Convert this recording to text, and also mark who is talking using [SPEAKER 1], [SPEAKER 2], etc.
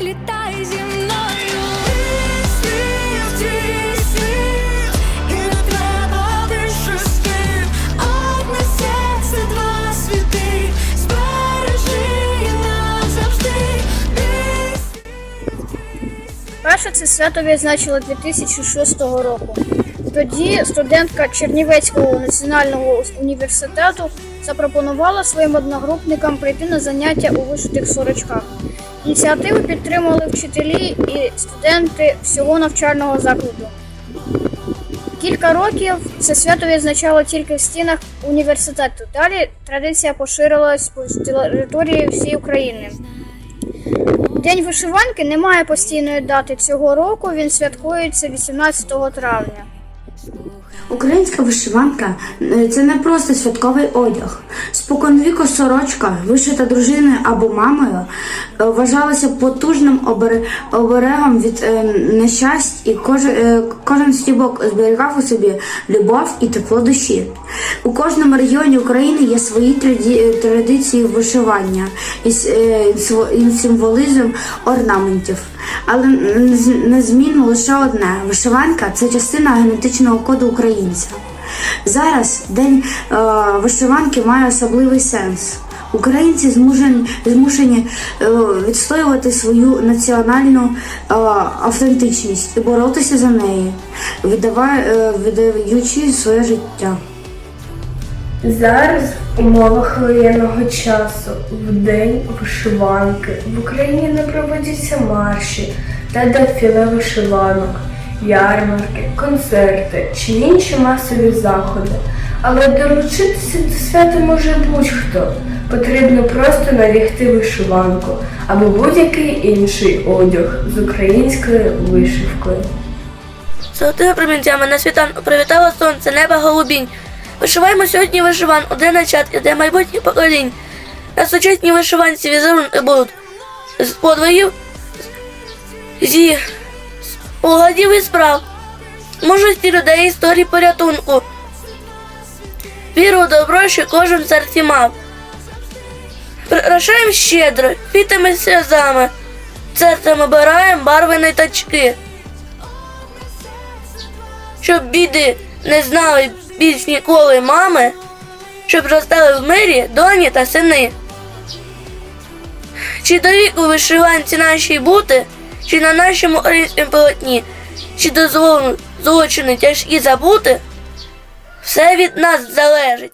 [SPEAKER 1] літай зі мною. Не треба більше слів. Одне серце, два світи, збережи назавжди. Мій
[SPEAKER 2] Перше це свято відзначили 2006 року. Тоді студентка Чернівецького національного університету запропонувала своїм одногрупникам прийти на заняття у вишитих сорочках. Ініціативу підтримали вчителі і студенти всього навчального закладу. Кілька років це свято відзначало тільки в стінах університету. Далі традиція поширилась по території всієї України. День вишиванки не має постійної дати цього року. Він святкується 18 травня.
[SPEAKER 3] Українська вишиванка е, це не просто святковий одяг. Споконвіку сорочка, вишита дружиною або мамою, е, вважалася потужним обере- оберегом від е, нещасть, і кожен стібок зберігав у собі любов і тепло душі. У кожному регіоні України є свої традиції вишивання е, і символізм орнаментів. Але незмінно лише одне: вишиванка це частина генетичного коду українця. Зараз день е, вишиванки має особливий сенс. Українці змушені, змушені е, відстоювати свою національну е, автентичність і боротися за неї, віддава- е, своє життя.
[SPEAKER 4] Зараз в умовах воєнного часу, в день вишиванки, в Україні не проводяться марші та дефіле вишиванок, ярмарки, концерти чи інші масові заходи. Але долучитися до свята може будь-хто. Потрібно просто надягти вишиванку або будь-який інший одяг з українською вишивкою.
[SPEAKER 5] Золотими промінцями на світанку привітало сонце, неба голубінь. Вишиваємо сьогодні вишиван, один начат, іде майбутніх поколінь. На сучасній вишиванці візерунки будуть з подвоїв, зі спогадів і справ. Мужості людей історії порятунку. Віру у добро, що кожен серці мав. Прикрашаємо щедро, квітами сльозами, серцем обираємо барви ниточки щоб біди не знали більш ніколи мами, щоб зростали в мирі доні та сини. Чи до віку вишиванці нашій бути, чи на нашому українському полотні, чи до злочини тяжкі забути, все від нас залежить.